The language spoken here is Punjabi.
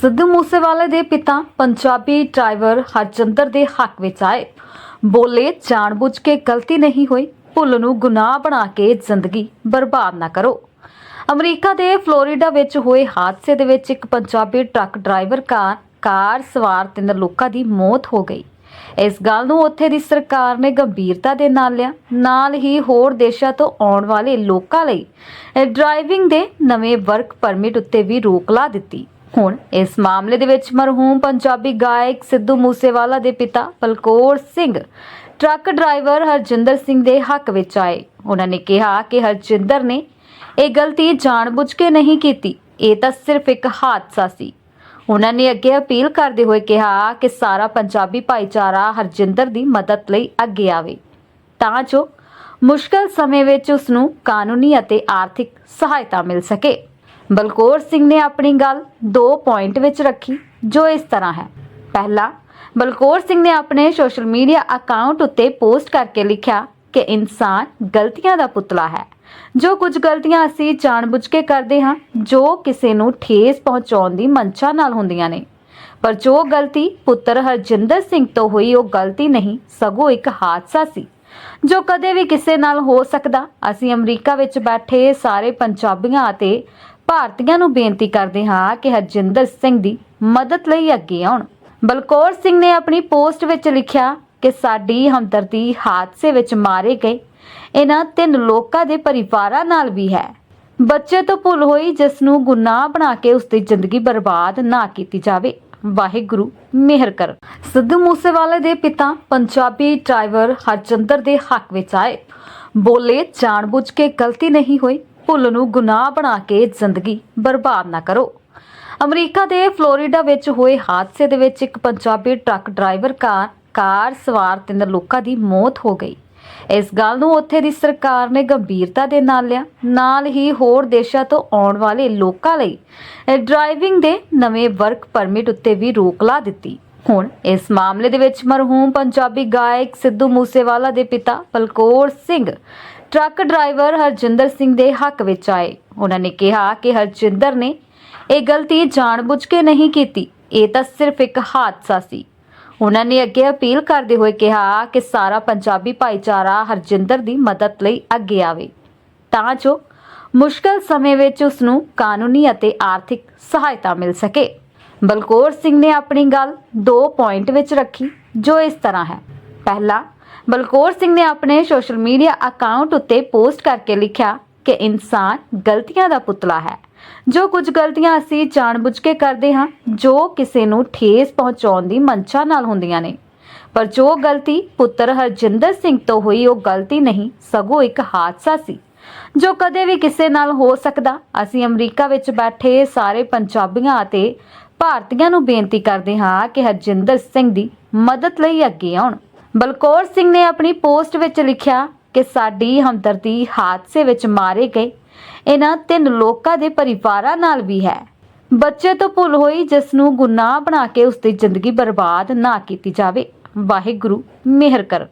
ਸਿੱਧੂ ਮੂਸੇਵਾਲੇ ਦੇ ਪਿਤਾ ਪੰਜਾਬੀ ਡਰਾਈਵਰ ਹਰਜਿੰਦਰ ਦੇ ਹੱਕ ਵਿੱਚ ਆਏ। ਬੋਲੇ ਜਾਣਬੁੱਝ ਕੇ ਗਲਤੀ ਨਹੀਂ ਹੋਈ, ਭੁੱਲ ਨੂੰ ਗੁਨਾਹ ਬਣਾ ਕੇ ਜ਼ਿੰਦਗੀ ਬਰਬਾਦ ਨਾ ਕਰੋ। ਅਮਰੀਕਾ ਦੇ ਫਲੋਰੀਡਾ ਵਿੱਚ ਹੋਏ ਹਾਦਸੇ ਦੇ ਵਿੱਚ ਇੱਕ Punjabi truck driver car car ਸਵਾਰ ਤਿੰਨ ਲੋਕਾਂ ਦੀ ਮੌਤ ਹੋ ਗਈ। ਇਸ ਗੱਲ ਨੂੰ ਉੱਥੇ ਦੀ ਸਰਕਾਰ ਨੇ ਗੰਭੀਰਤਾ ਦੇ ਨਾਲ ਲਿਆ। ਨਾਲ ਹੀ ਹੋਰ ਦੇਸ਼ਾਂ ਤੋਂ ਆਉਣ ਵਾਲੇ ਲੋਕਾਂ ਲਈ ਡਰਾਈਵਿੰਗ ਦੇ ਨਵੇਂ ਵਰਕ ਪਰਮਿਟ ਉੱਤੇ ਵੀ ਰੋਕ ਲਾ ਦਿੱਤੀ। ਹੁਣ ਇਸ ਮਾਮਲੇ ਦੇ ਵਿੱਚ ਮਰਹੂਮ ਪੰਜਾਬੀ ਗਾਇਕ ਸਿੱਧੂ ਮੂਸੇਵਾਲਾ ਦੇ ਪਿਤਾ ਬਲਕੌਰ ਸਿੰਘ, ਟਰੱਕ ਡਰਾਈਵਰ ਹਰਜਿੰਦਰ ਸਿੰਘ ਦੇ ਹੱਕ ਵਿੱਚ ਆਏ। ਉਹਨਾਂ ਨੇ ਕਿਹਾ ਕਿ ਹਰਜਿੰਦਰ ਨੇ ਇਹ ਗਲਤੀ ਜਾਣਬੁੱਝ ਕੇ ਨਹੀਂ ਕੀਤੀ, ਇਹ ਤਾਂ ਸਿਰਫ ਇੱਕ ਹਾਦਸਾ ਸੀ। ਉਹਨਾਂ ਨੇ ਅੱਗੇ ਅਪੀਲ ਕਰਦੇ ਹੋਏ ਕਿਹਾ ਕਿ ਸਾਰਾ ਪੰਜਾਬੀ ਭਾਈਚਾਰਾ ਹਰਜਿੰਦਰ ਦੀ ਮਦਦ ਲਈ ਅੱਗੇ ਆਵੇ। ਤਾਂ ਜੋ ਮੁਸ਼ਕਲ ਸਮੇਂ ਵਿੱਚ ਉਸ ਨੂੰ ਕਾਨੂੰਨੀ ਅਤੇ ਆਰਥਿਕ ਸਹਾਇਤਾ ਮਿਲ ਸਕੇ। ਬਲਕੌਰ ਸਿੰਘ ਨੇ ਆਪਣੀ ਗੱਲ ਦੋ ਪੁਆਇੰਟ ਵਿੱਚ ਰੱਖੀ, ਜੋ ਇਸ ਤਰ੍ਹਾਂ ਹੈ। ਪਹਿਲਾ, ਬਲਕੌਰ ਸਿੰਘ ਨੇ ਆਪਣੇ ਸੋਸ਼ਲ ਮੀਡੀਆ ਅਕਾਊਂਟ ਉੱਤੇ ਪੋਸਟ ਕਰਕੇ ਲਿਖਿਆ ਕਿ ਇਨਸਾਨ ਗਲਤੀਆਂ ਦਾ ਪੁਤਲਾ ਹੈ। ਜੋ ਕੁਝ ਗਲਤੀਆਂ ਅਸੀਂ ਜਾਣਬੁੱਝ ਕੇ ਕਰਦੇ ਹਾਂ, ਜੋ ਕਿਸੇ ਨੂੰ ਠੇਸ ਪਹੁੰਚਾਉਣ ਦੀ ਮਨਸ਼ਾ ਨਾਲ ਹੁੰਦੀਆਂ ਨੇ। ਪਰ ਜੋ ਗਲਤੀ ਪੁੱਤਰ ਹਰਜਿੰਦਰ ਸਿੰਘ ਤੋਂ ਹੋਈ, ਉਹ ਗਲਤੀ ਨਹੀਂ, ਸਗੋਂ ਇੱਕ ਹਾਦਸਾ ਸੀ। ਜੋ ਕਦੇ ਵੀ ਕਿਸੇ ਨਾਲ ਹੋ ਸਕਦਾ, ਅਸੀਂ ਅਮਰੀਕਾ ਵਿੱਚ ਬੈਠੇ ਸਾਰੇ ਪੰਜਾਬੀਆਂ ਅਤੇ ਭਾਰਤੀਆਂ ਨੂੰ ਬੇਨਤੀ ਕਰਦੇ ਹਾਂ ਕਿ ਹਰਜਿੰਦਰ ਸਿੰਘ ਦੀ ਮਦਦ ਲਈ ਅੱਗੇ ਆਉਣ। ਬਲਕੌਰ ਸਿੰਘ ਨੇ ਆਪਣੀ ਪੋਸਟ ਵਿੱਚ ਲਿਖਿਆ ਕਿ ਸਾਡੀ ਹਮਦਰਦੀ ਹਾਦਸੇ ਵਿੱਚ ਮਾਰੇ ਗਏ। ਇਹਨਾਂ ਤਿੰਨ ਲੋਕਾਂ ਦੇ ਪਰਿਵਾਰਾਂ ਨਾਲ ਵੀ ਹੈ। ਬੱਚੇ ਤੋਂ ਭੁੱਲ ਹੋਈ ਜਿਸ ਨੂੰ ਗੁਨਾਹ ਬਣਾ ਕੇ ਉਸ ਦੀ ਜ਼ਿੰਦਗੀ ਬਰਬਾਦ ਨਾ ਕੀਤੀ ਜਾਵੇ। ਵਾਹਿਗੁਰੂ, ਮਿਹਰ ਕਰ। ਸਿੱਧੂ ਮੂਸੇਵਾਲੇ ਦੇ ਪਿਤਾ, ਪੰਜਾਬੀ ਡਰਾਈਵਰ ਹਰਜਿੰਦਰ ਦੇ ਹੱਕ ਵਿੱਚ ਆਏ। ਬੋਲੇ, ਜਾਣਬੁੱਝ ਕੇ ਗਲਤੀ ਨਹੀਂ ਹੋਈ। ਭੁੱਲ ਨੂੰ ਗੁਨਾਹ ਬਣਾ ਕੇ ਜ਼ਿੰਦਗੀ ਬਰਬਾਦ ਨਾ ਕਰੋ। ਅਮਰੀਕਾ ਦੇ ਫਲੋਰੀਡਾ ਵਿੱਚ ਹੋਏ ਹਾਦਸੇ ਦੇ ਵਿੱਚ ਇੱਕ Punjabi truck driver car car ਸਵਾਰ ਤਿੰਨ ਲੋਕਾਂ ਦੀ ਮੌਤ ਹੋ ਗਈ। ਇਸ ਗੱਲ ਨੂੰ ਉੱਥੇ ਦੀ ਸਰਕਾਰ ਨੇ ਗੰਭੀਰਤਾ ਦੇ ਨਾਲ ਲਿਆ। ਨਾਲ ਹੀ ਹੋਰ ਦੇਸ਼ਾਂ ਤੋਂ ਆਉਣ ਵਾਲੇ ਲੋਕਾਂ ਲਈ ਡਰਾਈਵਿੰਗ ਦੇ ਨਵੇਂ ਵਰਕ ਪਰਮਿਟ ਉੱਤੇ ਵੀ ਰੋਕ ਲਾ ਦਿੱਤੀ। ਹੁਣ ਇਸ ਮਾਮਲੇ ਦੇ ਵਿੱਚ ਮਰਹੂਮ ਪੰਜਾਬੀ ਗਾਇਕ ਸਿੱਧੂ ਮੂਸੇਵਾਲਾ ਦੇ ਪਿਤਾ ਬਲਕੌਰ ਸਿੰਘ ਟਰੱਕ ਡਰਾਈਵਰ ਹਰਜਿੰਦਰ ਸਿੰਘ ਦੇ ਹੱਕ ਵਿੱਚ ਆਏ। ਉਹਨਾਂ ਨੇ ਕਿਹਾ ਕਿ ਹਰਜਿੰਦਰ ਨੇ ਇਹ ਗਲਤੀ ਜਾਣਬੁੱਝ ਕੇ ਨਹੀਂ ਕੀਤੀ। ਇਹ ਤਾਂ ਸਿਰਫ ਇੱਕ ਹਾਦਸਾ ਸੀ। ਉਹਨਾਂ ਨੇ ਅੱਗੇ ਅਪੀਲ ਕਰਦੇ ਹੋਏ ਕਿਹਾ ਕਿ ਸਾਰਾ ਪੰਜਾਬੀ ਭਾਈਚਾਰਾ ਹਰਜਿੰਦਰ ਦੀ ਮਦਦ ਲਈ ਅੱਗੇ ਆਵੇ। ਤਾਂ ਜੋ ਮੁਸ਼ਕਲ ਸਮੇਂ ਵਿੱਚ ਉਸ ਨੂੰ ਕਾਨੂੰਨੀ ਅਤੇ ਆਰਥਿਕ ਸਹਾਇਤਾ ਮਿਲ ਸਕੇ। ਬਲਕੌਰ ਸਿੰਘ ਨੇ ਆਪਣੀ ਗੱਲ ਦੋ ਪੁਆਇੰਟ ਵਿੱਚ ਰੱਖੀ, ਜੋ ਇਸ ਤਰ੍ਹਾਂ ਹੈ। ਪਹਿਲਾ ਬਲਕੌਰ ਸਿੰਘ ਨੇ ਆਪਣੇ ਸੋਸ਼ਲ ਮੀਡੀਆ ਅਕਾਊਂਟ ਉੱਤੇ ਪੋਸਟ ਕਰਕੇ ਲਿਖਿਆ ਕਿ ਇਨਸਾਨ ਗਲਤੀਆਂ ਦਾ ਪੁਤਲਾ ਹੈ। ਜੋ ਕੁਝ ਗਲਤੀਆਂ ਅਸੀਂ ਜਾਣਬੁੱਝ ਕੇ ਕਰਦੇ ਹਾਂ, ਜੋ ਕਿਸੇ ਨੂੰ ਠੇਸ ਪਹੁੰਚਾਉਣ ਦੀ ਮਨਸ਼ਾ ਨਾਲ ਹੁੰਦੀਆਂ ਨੇ। ਪਰ ਜੋ ਗਲਤੀ ਪੁੱਤਰ ਹਰਜਿੰਦਰ ਸਿੰਘ ਤੋਂ ਹੋਈ, ਉਹ ਗਲਤੀ ਨਹੀਂ, ਸਗੋਂ ਇੱਕ ਹਾਦਸਾ ਸੀ। ਜੋ ਕਦੇ ਵੀ ਕਿਸੇ ਨਾਲ ਹੋ ਸਕਦਾ, ਅਸੀਂ ਅਮਰੀਕਾ ਵਿੱਚ ਬੈਠੇ ਸਾਰੇ ਪੰਜਾਬੀਆਂ ਅਤੇ ਭਾਰਤੀਆਂ ਨੂੰ ਬੇਨਤੀ ਕਰਦੇ ਹਾਂ ਕਿ ਹਰਜਿੰਦਰ ਸਿੰਘ ਦੀ ਮਦਦ ਲਈ ਅੱਗੇ ਆਉਣ। ਬਲਕੌਰ ਸਿੰਘ ਨੇ ਆਪਣੀ ਪੋਸਟ ਵਿੱਚ ਲਿਖਿਆ ਕਿ ਸਾਡੀ ਹਮਦਰਦੀ ਹਾਦਸੇ ਵਿੱਚ ਮਾਰੇ ਗਏ। ਇਹਨਾਂ ਤਿੰਨ ਲੋਕਾਂ ਦੇ ਪਰਿਵਾਰਾਂ ਨਾਲ ਵੀ ਹੈ। ਬੱਚੇ ਤੋਂ ਭੁੱਲ ਹੋਈ ਜਿਸ ਨੂੰ ਗੁਨਾਹ ਬਣਾ ਕੇ ਉਸ ਦੀ ਜ਼ਿੰਦਗੀ ਬਰਬਾਦ ਨਾ ਕੀਤੀ ਜਾਵੇ। ਵਾਹਿਗੁਰੂ, ਮਿਹਰ ਕਰ।